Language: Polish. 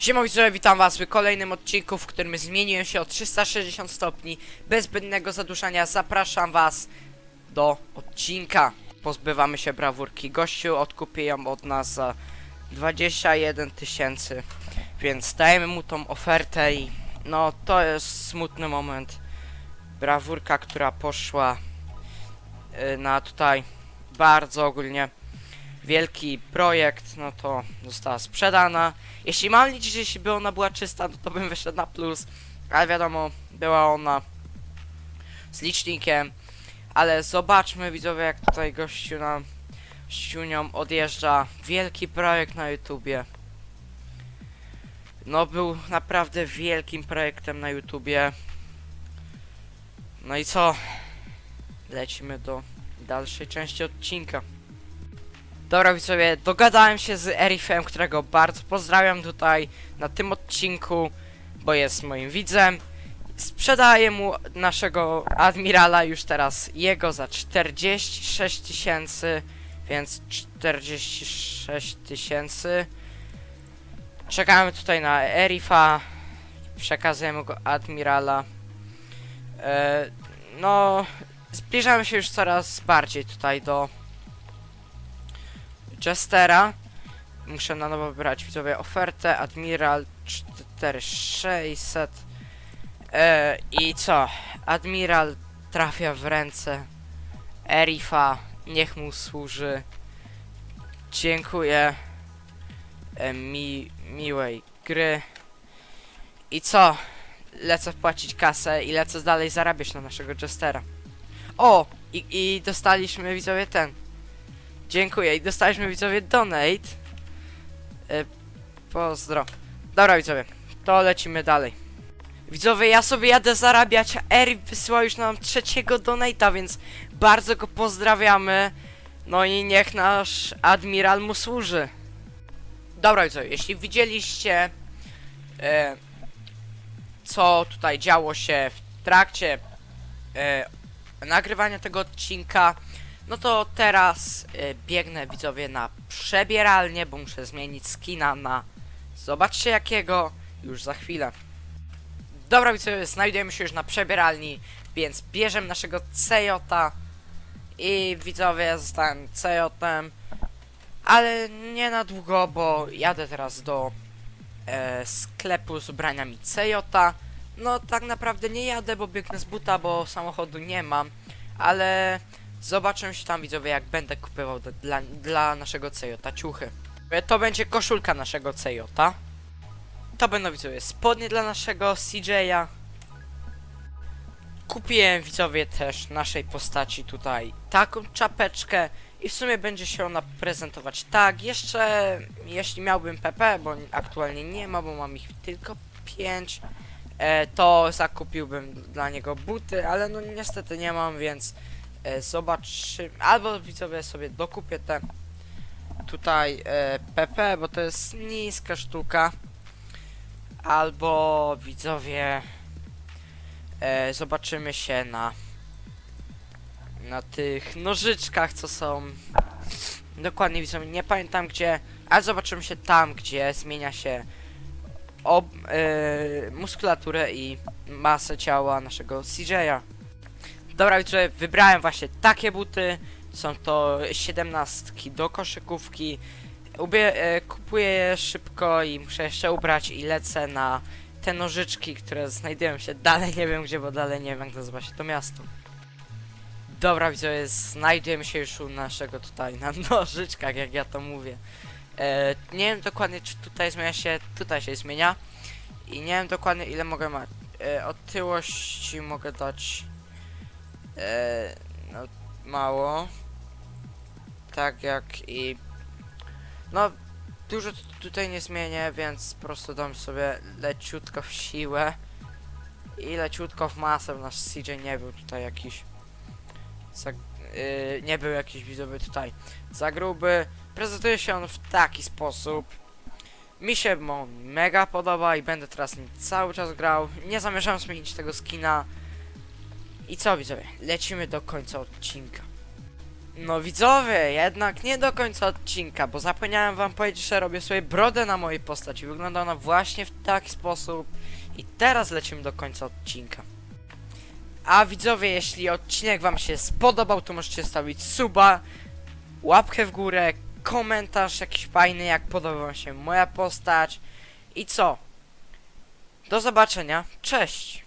Siema witam was w kolejnym odcinku, w którym zmieniłem się o 360 stopni bez zbędnego zaduszania. Zapraszam was do odcinka. Pozbywamy się brawurki. Gościu odkupi ją od nas za 21 tysięcy, więc dajemy mu tą ofertę i no to jest smutny moment. Brawurka, która poszła y, na tutaj bardzo ogólnie wielki projekt, no to została sprzedana. Jeśli mam liczyć, jeśli by ona była czysta, no to bym wyszedł na plus, ale wiadomo, była ona z licznikiem. Ale zobaczmy widzowie, jak tutaj gościu nam ściunią odjeżdża. Wielki projekt na YouTubie. No był naprawdę wielkim projektem na YouTubie. No i co? Lecimy do dalszej części odcinka. Dobra widzowie, dogadałem się z Erifem, którego bardzo pozdrawiam tutaj na tym odcinku, bo jest moim widzem. Sprzedaję mu naszego admirala już teraz jego za 46 tysięcy, więc 46 tysięcy. Czekamy tutaj na Erifa, przekazujemy go admirala. E, no, zbliżamy się już coraz bardziej tutaj do Jestera. Muszę na nowo wybrać widzowie ofertę. Admiral 4600. E, I co? Admiral trafia w ręce Erifa. Niech mu służy. Dziękuję. E, mi, miłej gry. I co? Lecę wpłacić kasę i lecę dalej zarabiać na naszego Jestera. O! I, I dostaliśmy widzowie ten. Dziękuję i dostaliśmy widzowie donate. E, pozdro. Dobra widzowie, to lecimy dalej. Widzowie, ja sobie jadę zarabiać, a Eric wysyła już nam trzeciego donate'a, więc bardzo go pozdrawiamy. No i niech nasz admiral mu służy. Dobra widzowie, jeśli widzieliście e, co tutaj działo się w trakcie e, nagrywania tego odcinka, no to teraz y, biegnę widzowie na przebieralnię, bo muszę zmienić skina na zobaczcie jakiego już za chwilę. Dobra widzowie, znajdujemy się już na przebieralni, więc bierzemy naszego Cejota i widzowie zostałem Cejotem, ale nie na długo, bo jadę teraz do e, sklepu z ubraniami Cejota. No tak naprawdę nie jadę, bo biegnę z buta, bo samochodu nie mam, ale Zobaczę się tam widzowie jak będę kupował dla, dla naszego Cejota ciuchy. To będzie koszulka naszego Cejota. To będą widzowie spodnie dla naszego CJ'a. Kupiłem widzowie też naszej postaci tutaj taką czapeczkę i w sumie będzie się ona prezentować tak. Jeszcze jeśli miałbym PP, bo aktualnie nie ma, bo mam ich tylko 5, e, to zakupiłbym dla niego buty, ale no niestety nie mam, więc e, zobaczymy, albo widzowie sobie dokupię te tutaj e, PP, bo to jest niska sztuka, albo widzowie e, zobaczymy się na na tych nożyczkach, co są dokładnie widzowie, nie pamiętam gdzie, ale zobaczymy się tam, gdzie zmienia się ob, e, muskulaturę i masę ciała naszego CJ'a. Dobra, widzowie, wybrałem właśnie takie buty. Są to 17 do koszykówki. Ubie, e, kupuję je szybko i muszę jeszcze ubrać i lecę na te nożyczki, które znajdują się dalej, nie wiem gdzie, bo dalej nie wiem jak nazywa się to miasto. Dobra, widzowie, znajdujemy się już u naszego tutaj na nożyczkach, jak ja to mówię. E, nie wiem dokładnie, czy tutaj zmienia się, tutaj się zmienia. I nie wiem dokładnie ile mogę mać. E, otyłości mogę dać e, no, mało. Tak jak i. No, dużo tutaj nie zmienię, więc po prostu dam sobie leciutko w siłę i leciutko w masę. Nasz CJ nie był tutaj jakiś. Za, yy, nie był jakiś widzowy tutaj za gruby. Prezentuje się on w taki sposób. Mi się mega podoba i będę teraz nim cały czas grał. Nie zamierzam zmienić tego skina. I co widzowie, lecimy do końca odcinka. No widzowie, jednak nie do końca odcinka, bo zapomniałem wam powiedzieć, że robię sobie brodę na mojej postaci. Wygląda ona właśnie w taki sposób. I teraz lecimy do końca odcinka. A widzowie, jeśli odcinek wam się spodobał, to możecie stawić suba, łapkę w górę, komentarz jakiś fajny, jak podoba wam się moja postać. I co? Do zobaczenia, cześć!